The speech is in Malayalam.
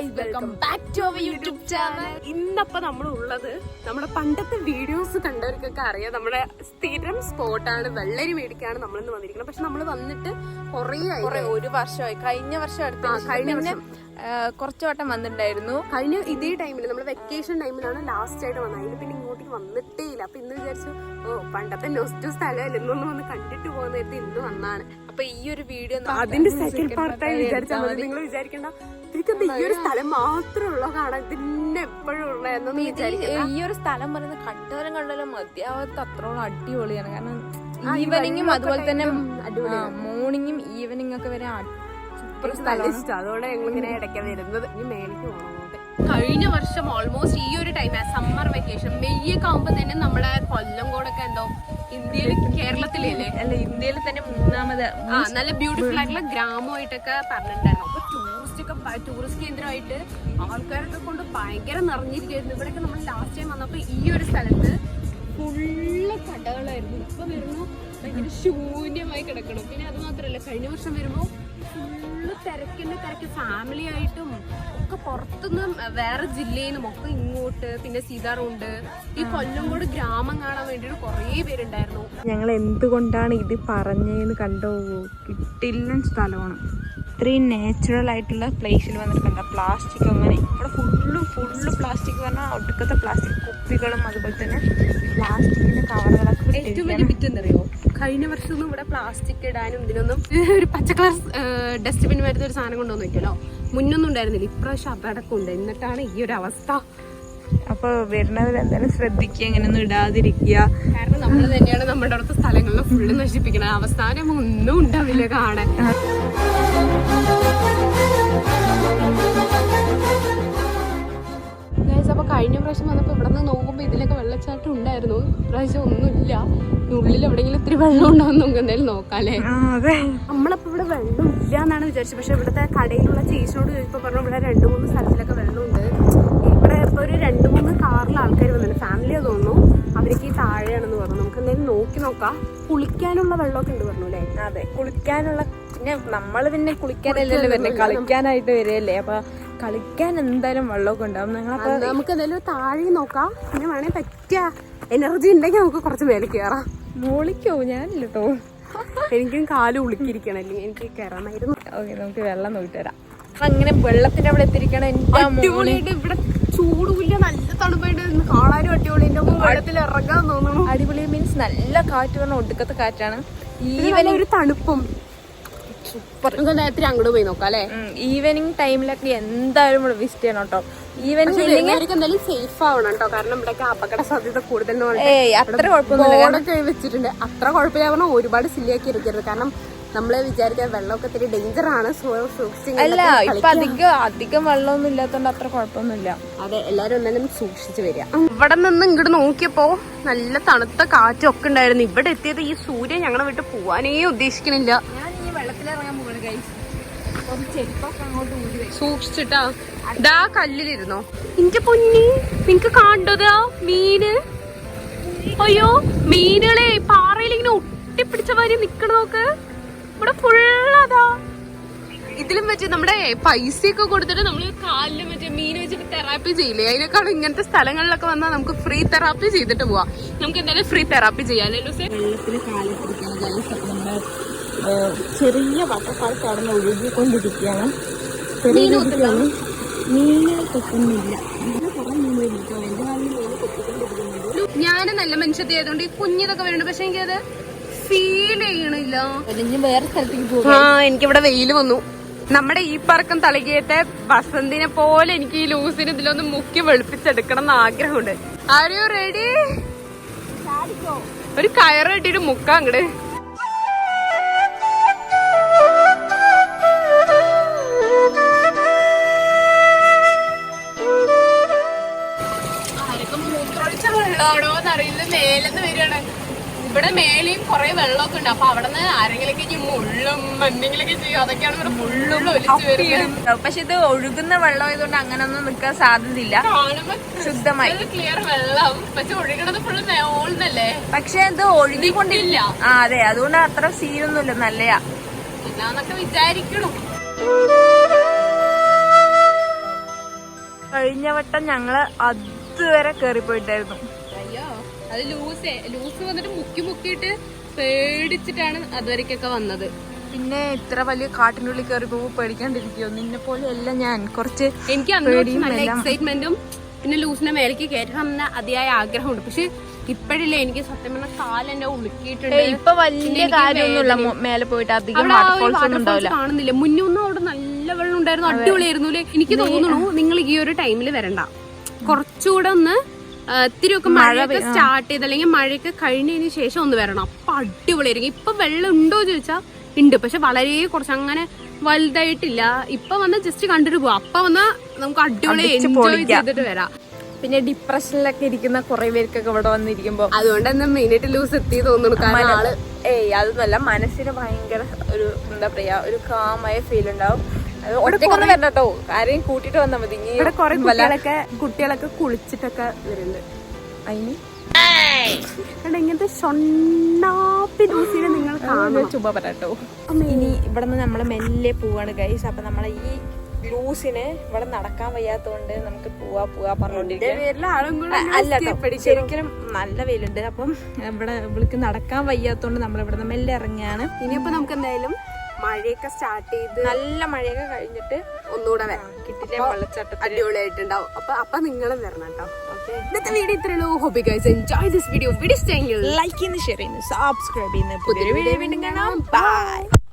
Hi welcome back to our YouTube channel ഇന്നപ്പോ നമ്മൾ ഉള്ളത് നമ്മുടെ പണ്ടത്തെ വീഡിയോസ് കണ്ടവർക്കൊക്കെ അറിയാം. നമ്മുടെ സ്ഥിരം സ്പോട്ടാണ് വെള്ളരി മേടിക്കാണ് നമ്മൾ ഇന്ന് വന്നിരിക്കുന്നത്. പക്ഷെ നമ്മൾ വന്നിട്ട് കുറേ ആയി. കുറെ ഒരു വർഷമായി. കഴിഞ്ഞ വർഷം അടുത്ത കഴിഞ്ഞ വർഷം. കുറച്ചു വട്ടം വന്നിട്ടുണ്ടായിരുന്നു. കഴിഞ്ഞ ഇതേ ടൈമിൽ നമ്മൾ വെക്കേഷൻ ടൈമിലാണ് ലാസ്റ്റ് ആയിട്ട് വന്നത്. പിന്നെ ഇങ്ങോട്ടേക്ക് വന്നിട്ടേ ഇല്ല അപ്പൊ ഇന്ന് വിചാരിച്ചു ഓ പണ്ടത്തെ നൊസ്റ്റു സ്ഥലമല്ല ഇന്നൊന്ന് വന്ന് കണ്ടിട്ട് പോകുന്ന നേരത്തെ ഇന്ന് വന്നാണ്. അപ്പൊ ഈ ഒരു വീഡിയോ അതിന്റെ സെക്കൻഡ് പാർട്ടായി വിചാരിച്ചാൽ മതി. നിങ്ങൾ വിചാരിക്കണ്ട. ഇതൊക്കെ ഈ ഒരു സ്ഥലം മാത്രമേ ഉള്ളൂ കാണാൻ. ഇതിന്റെ എപ്പോഴും ഉള്ള എന്നൊന്നും വിചാരിക്കണ്ട. ഈ ഒരു സ്ഥലം പറയുന്നത് കണ്ടവരും കണ്ടാലും മതിയാവാത്ത അത്രോളം അടിപൊളിയാണ്. കാരണം ഈവനിങ്ങും അതുപോലെ തന്നെ. മോർണിംഗും ഈവനിങ് ഒക്കെ വരെ സൂപ്പർ സ്ഥലമാണ്. ഇഷ്ടം. അതുകൊണ്ട് ഞങ്ങൾ ഇങ്ങനെ ഇടയ്ക്ക് വരുന്നത്. ഇനി മേലേക്ക് പോകണം കഴിഞ്ഞ വർഷം ഓൾമോസ്റ്റ് ഈ ഒരു ടൈം സമ്മർ വെക്കേഷൻ മെയ് ഒക്കെ ആകുമ്പോ തന്നെ നമ്മുടെ കൊല്ലം കൂടൊക്കെ എന്തോ ഇന്ത്യയിൽ കേരളത്തിലല്ലേ? അല്ല ഇന്ത്യയിൽ തന്നെ മൂന്നാമത് ആ നല്ല ബ്യൂട്ടിഫുൾ ആയിട്ടുള്ള ഗ്രാമമായിട്ടൊക്കെ പറഞ്ഞിട്ടുണ്ടായിരുന്നു. അപ്പൊ ടൂറിസ്റ്റ് ഒക്കെ ടൂറിസ്റ്റ് കേന്ദ്രമായിട്ട് ആൾക്കാരൊക്കെ കൊണ്ട് ഭയങ്കര നിറഞ്ഞിരിക്കുന്നു ഇവിടെയൊക്കെ നമ്മൾ ലാസ്റ്റ് ടൈം വന്നപ്പോ ഈ ഒരു സ്ഥലത്ത് ഫുള്ള് കടകളായിരുന്നു. ഇപ്പൊ വരുന്നു ഭയങ്കര ശൂന്യമായി കിടക്കണം. പിന്നെ അത് മാത്രല്ല കഴിഞ്ഞ വർഷം വരുമ്പോ ഫുള്ള് തിരക്കിന്റെ തിരക്ക് ഫാമിലി ആയിട്ടും ഒക്കെ പുറത്തുനിന്നും വേറെ ജില്ലയിൽ നിന്നും ഒക്കെ ഇങ്ങോട്ട് പിന്നെ സീതാറുണ്ട് ഈ കൊല്ലംകോട് ഗ്രാമം കാണാൻ വേണ്ടിയിട്ട് കുറേ പേരുണ്ടായിരുന്നു. ഞങ്ങൾ എന്തുകൊണ്ടാണ് ഇത് പറഞ്ഞതെന്ന് കണ്ടോ? കിട്ടില്ല സ്ഥലമാണ് ഇത്രയും നാച്ചുറൽ ആയിട്ടുള്ള പ്ലേസിൽ വന്നിട്ട് കണ്ട? പ്ലാസ്റ്റിക് അങ്ങനെ ഇവിടെ ഫുള്ളും ഫുള്ള് പ്ലാസ്റ്റിക് പറഞ്ഞാൽ ഒടുക്കത്തെ പ്ലാസ്റ്റിക് കുപ്പികളും അതുപോലെ തന്നെ പ്ലാസ്റ്റിക്കിന്റെ കവറുകളൊക്കെ ഏറ്റവും വലിയ ബിറ്റ് എന്തറിയോ കഴിഞ്ഞ വർഷമൊന്നും ഇവിടെ പ്ലാസ്റ്റിക് ഇടാനും ഇതിനൊന്നും ഒരു പച്ച കളർ ഡസ്റ്റ്ബിൻ വരുന്ന ഒരു സാധനം കൊണ്ടുവന്ന് വെക്കല്ലോ മുന്നൊന്നും ഉണ്ടായിരുന്നില്ല. ഇപ്രാവശ്യം അതടക്കം ഉണ്ട്. എന്നിട്ടാണ് ഈ ഒരു അവസ്ഥ. അപ്പൊ വരുന്നവർ എന്തായാലും ശ്രദ്ധിക്കുക അങ്ങനെയൊന്നും ഇടാതിരിക്കുക. കാരണം നമ്മൾ തന്നെയാണ് നമ്മുടെ അടുത്ത സ്ഥലങ്ങളിൽ ഫുള്ള് നശിപ്പിക്കുന്നത് അവസാനം ഒന്നും ഉണ്ടാവില്ല കാണാൻ. കഴിഞ്ഞ പ്രാവശ്യം വന്നപ്പോൾ ഇവിടെ നിന്ന് നോക്കുമ്പോൾ ഇതിലൊക്കെ വെള്ളച്ചാട്ടം ഉണ്ടായിരുന്നു. പ്രാവശ്യം ഒന്നുമില്ല. ഉള്ളിൽ എവിടെയെങ്കിലും ഇത്തിരി വെള്ളം ഉണ്ടാവും നമുക്ക് എന്തായാലും നോക്കാല്ലേ? അതെ. നമ്മളപ്പോ ഇവിടെ വെള്ളം ഇല്ല എന്നാണ് വിചാരിച്ചത്. പക്ഷെ ഇവിടുത്തെ കടയിലുള്ള ചേച്ചിയോട് ചോദിച്ചപ്പോൾ പറഞ്ഞു ഇവിടെ രണ്ട് മൂന്ന് സ്ഥലത്തിലൊക്കെ വെള്ളമുണ്ട്. ഇവിടെ ഇപ്പോൾ ഒരു രണ്ട് മൂന്ന് കാറിൽ ആൾക്കാർ വന്നിട്ടുണ്ട്. ഫാമിലിയാ തോന്നുന്നു. അവർക്ക് ഈ താഴെയാണെന്ന് പറഞ്ഞു. നമുക്ക് എന്തായാലും നോക്കി നോക്കാം. കുളിക്കാനുള്ള വെള്ളമൊക്കെ ഉണ്ട് പറഞ്ഞു അല്ലേ? അതെ. കുളിക്കാനുള്ള പിന്നെ നമ്മൾ പിന്നെ കുളിക്കാനല്ലല്ലോ വരുന്നത് കളിക്കാനായിട്ട് വരികയല്ലേ. അപ്പൊ കളിക്കാൻ എന്തായാലും വെള്ളമൊക്കെ ഉണ്ടാവും. ഞങ്ങളപ്പോ നമുക്ക് എന്തായാലും താഴെ നോക്കാം. പിന്നെ വേണേ പറ്റിയ എനർജി ഉണ്ടെങ്കിൽ നമുക്ക് കുറച്ച് മേലെ കയറാം മോളിക്കോ? ഞാനില്ല കേട്ടോ എനിക്കും കാൽ ഉളുക്കിയിരിക്കണം അല്ലെങ്കിൽ എനിക്ക് കയറാമായിരുന്നു ഓക്കെ നമുക്ക് വെള്ളം നോക്കി തരാം. അപ്പൊ അങ്ങനെ വെള്ളത്തിന്റെ അവിടെ എത്തിരിക്കണം അടിപൊളിയായിട്ട് ഇവിടെ ചൂടുമില്ല നല്ല തണുപ്പായിട്ട് കാണാനും അടിപൊളി. എന്റെ വെള്ളത്തിൽ ഇറങ്ങാൻ തോന്നുന്നു. അടിപൊളി മീൻസ് നല്ല കാറ്റ് പറഞ്ഞ ഒടുക്കത്തെ കാറ്റാണ്. ഈ ഈവനിങ് ഒരു തണുപ്പും. സൂപ്പർ. നമുക്ക് നേരത്തെ അങ്ങോട്ട് പോയി നോക്കാം അല്ലേ? ഈവനിങ് ടൈമിലൊക്കെ എന്തായാലും ഇവിടെ വിസിറ്റ് ചെയ്യണം കേട്ടോ. ഈവനിങ് എല്ലാവർക്കും എന്തായാലും സേഫ് ആവണം കേട്ടോ. കാരണം ഇവിടെയൊക്കെ അപകട സാധ്യത കൂടുതൽ ഏയ് അത്ര കുഴപ്പമൊന്നുമില്ല. വെച്ചിട്ടുണ്ട്. അത്ര കുഴപ്പമില്ല പറഞ്ഞാൽ ഒരുപാട് സില്ലിയാക്കി ഇരിക്കരുത് കാരണം നമ്മൾ വിചാരിക്കാൻ വെള്ളമൊക്കെ ഇത്തിരി ഡേഞ്ചർ ആണ്. അല്ല ഇപ്പൊ അധികം അധികം വെള്ളമൊന്നും ഇല്ലാത്തോണ്ട് അത്ര കുഴപ്പമൊന്നുമില്ല. അതെ എല്ലാരും എന്തായാലും സൂക്ഷിച്ചു വരിക. ഇവിടെ നിന്ന് ഇങ്ങോട്ട് നോക്കിയപ്പോ നല്ല തണുത്ത കാറ്റൊക്കെ ഉണ്ടായിരുന്നു. ഇവിടെ എത്തിയത് ഈ സൂര്യൻ ഞങ്ങളെ വിട്ട് പോവാനേ ഉദ്ദേശിക്കണില്ല. സൂക്ഷിച്ചിട്ടാ. ഇതാ കല്ലിലിരുന്നോ. നിന്റെ പൊന്നി നിനക്ക് കണ്ടതാ മീന്? അയ്യോ മീനുകളെ പാറയിൽ ഇങ്ങനെ ഒട്ടിപ്പിടിച്ച മാതിരി നിക്കണ നോക്ക്. ഇവിടെ ഫുള്ളതാ ഇതിലും വെച്ച് നമ്മുടെ പൈസയൊക്കെ കൊടുത്തിട്ട് നമ്മൾ കാലിലും വെച്ച് മീൻ വെച്ചിട്ട് തെറാപ്പി ചെയ്യില്ലേ? അതിനേക്കാളും ഇങ്ങനത്തെ സ്ഥലങ്ങളിലൊക്കെ വന്നാൽ നമുക്ക് ഫ്രീ തെറാപ്പി ചെയ്തിട്ട് പോവാം. നമുക്ക് എന്തായാലും ഫ്രീ തെറാപ്പി ചെയ്യാം. അല്ലേ ലൂസേ? വെള്ളത്തിൽ ചെറിയ വട്ടപ്പാൽ കടന്ന് ഒഴുകിക്കൊണ്ടിരിക്കുകയാണ്. ചെറിയ രീതിയിലാണ് മീനുകൾ കൊത്തുന്നില്ല ഞാൻ നല്ല മനുഷ്യത്തെ ആയതുകൊണ്ട് ഈ കുഞ്ഞിതൊക്കെ വരുന്നുണ്ട് പക്ഷെ എനിക്കത് ഫീൽ ചെയ്യണില്ല. വേറെ സ്ഥലത്തേക്ക് പോകും. ആ എനിക്കിവിടെ വെയിൽ വന്നു. നമ്മുടെ ഈ പറക്കം തളികയത്തെ വസന്തിനെ പോലെ എനിക്ക് ഈ ലൂസിന് ഇതിലൊന്ന് മുക്കി വെളുപ്പിച്ചെടുക്കണം എന്ന് ആഗ്രഹമുണ്ട്. ആരെയോ റെഡി ഒരു കയറ് കെട്ടിട്ട് മുക്കാം അങ്ങട്. വെള്ളമാണോ എന്നറിയില്ല മേലെന്ന് വരികയാണ്. ഇവിടെ മേലെയും കുറെ വെള്ളമൊക്കെ ഉണ്ട്. അപ്പൊ അവിടെ നിന്ന് ആരെങ്കിലൊക്കെ മുള്ളും എന്തെങ്കിലുമൊക്കെ ചെയ്യും. അതൊക്കെയാണ് ഇവിടെ മുള്ളും ഒലിച്ചു വരുന്നത്. പക്ഷെ ഇത് ഒഴുകുന്ന വെള്ളം ആയതുകൊണ്ട് അങ്ങനെ ഒന്നും നിൽക്കാൻ സാധ്യതയില്ല. ശുദ്ധമായി. ക്ലിയർ വെള്ളം. പക്ഷെ ഒഴുകണത് ഫുള്ള് മേളന്നല്ലേ പക്ഷെ ഇത് ഒഴുകിക്കൊണ്ടില്ല ആ അതെ. അതുകൊണ്ട് അത്ര സീനൊന്നുമില്ല നല്ലയാ. എന്നാന്നൊക്കെ വിചാരിക്കണു. കഴിഞ്ഞ വട്ടം ഞങ്ങൾ അതുവരെ കേറിപ്പോയിട്ടായിരുന്നു. അത് ലൂസ് ലൂസ് വന്നിട്ട് മുക്കി മുക്കിയിട്ട് പേടിച്ചിട്ടാണ് അതുവരേക്കൊക്കെ വന്നത്. പിന്നെ ഇത്ര വലിയ കാട്ടിനുള്ളിൽ കയറി പോകുമ്പോൾ പേടിക്കാണ്ടിരിക്കുമോ നിന്നെ പോലെ എല്ലാം ഞാൻ. കുറച്ച് എനിക്ക് നല്ല എക്സൈറ്റ്മെന്റും പിന്നെ ലൂസിന്റെ മേലേക്ക് കയറ്റണം എന്ന അതിയായ ആഗ്രഹമുണ്ട്. പക്ഷെ ഇപ്പോഴില്ലേ എനിക്ക് സത്യം പറഞ്ഞ കാലെന്നെ ഉളുക്കിയിട്ടുണ്ട്. ഇപ്പൊ വലിയ കാര്യമൊന്നുമില്ല. മേലെ പോയിട്ട് അധികം കാണുന്നില്ല മുന്നേ ഒന്നും അവിടെ നല്ല വെള്ളം ഉണ്ടായിരുന്നു അടിപൊളിയായിരുന്നു എനിക്ക് തോന്നുന്നു നിങ്ങൾ ഈ ഒരു ടൈമിൽ വരണ്ട. കുറച്ചുകൂടെ ഒന്ന് ആ, ഇത്തിരിയൊക്കെ മഴയൊക്കെ സ്റ്റാർട്ട് ചെയ്ത് അല്ലെങ്കിൽ മഴയൊക്കെ കഴിഞ്ഞതിന് ശേഷം ഒന്ന് വരണം. അപ്പൊ അടിപൊളിയായിരിക്കും ഇപ്പൊ വെള്ളം ഉണ്ടോ ചോദിച്ചാൽ ഉണ്ട്. പക്ഷെ വളരെ കുറച്ച് അങ്ങനെ വലുതായിട്ടില്ല. ഇപ്പൊ വന്ന് ജസ്റ്റ് കണ്ടിട്ട് പോവാം. അപ്പൊ വന്ന് നമുക്ക് അടിപൊളി എൻജോയ് ചെയ്തിട്ട് വരാം. പിന്നെ ഡിപ്രഷനിലൊക്കെ ഇരിക്കുന്ന കുറെ പേർക്കൊക്കെ ഇവിടെ വന്നിരിക്കുമ്പോ അതുകൊണ്ട് തന്നെ മെയിനായിട്ട് ലൂസ് എത്തി തോന്നുന്നു. കാരണം ആൾ ഏയ് അതൊന്നുമല്ല മനസ്സിന് ഭയങ്കര ഒരു എന്താ പറയാ ഒരു കാമായ ഫീൽ ഉണ്ടാവും. ഒറ്റക്കൊന്നും വരണ്ട കേട്ടോ ആരെയും കൂട്ടിട്ട് വന്നാൽ മതി. ഇവിടെ കുറെ കുട്ടികളൊക്കെ കുട്ടികളൊക്കെ കുളിച്ചിട്ടൊക്കെ വരുന്നുണ്ട്. അതിന് ഇങ്ങനത്തെ ഷൊണ്ണാപ്പി നിങ്ങൾ കാണണം. ചുമ്പ പറയാട്ടോ ഇനി ഇവിടെ നിന്ന് നമ്മൾ മെല്ലെ പോവാണ് ഗൈസ് അപ്പൊ നമ്മളെ ഈ ലൂസിന് ഇവിടെ നടക്കാൻ വയ്യാത്തോണ്ട് നമുക്ക് പോവാ പോവാ പറഞ്ഞോണ്ടിരിക്കും. ശരിക്കും നല്ല വെയിലുണ്ട്. അപ്പം ഇവിടെ ഇവൾക്ക് നടക്കാൻ വയ്യാത്തോണ്ട് നമ്മൾ ഇവിടെ നിന്ന് മെല്ലെ ഇറങ്ങിയാണ് ഇനിയിപ്പോ നമുക്ക് എന്തായാലും മഴയൊക്കെ സ്റ്റാർട്ട് ചെയ്ത് നല്ല മഴയൊക്കെ കഴിഞ്ഞിട്ട് ഒന്നുകൂടെ വരാം കിട്ടിട്ട് വെള്ളച്ചാട്ടം അടിപൊളിയായിട്ടുണ്ടാവും. അപ്പൊ അപ്പൊ നിങ്ങളും വരണം കേട്ടോ. ഇന്നത്തെ വീഡിയോ ഇത്രേ ഉള്ളൂ. Hope you guys enjoy this video video like ചെയ്യുന്നു ഷെയർ ചെയ്യുന്നു സബ്സ്ക്രൈബ് ചെയ്യുന്നു. പുതിയൊരു വീഡിയോ വീണ്ടും കാണാം. ബൈ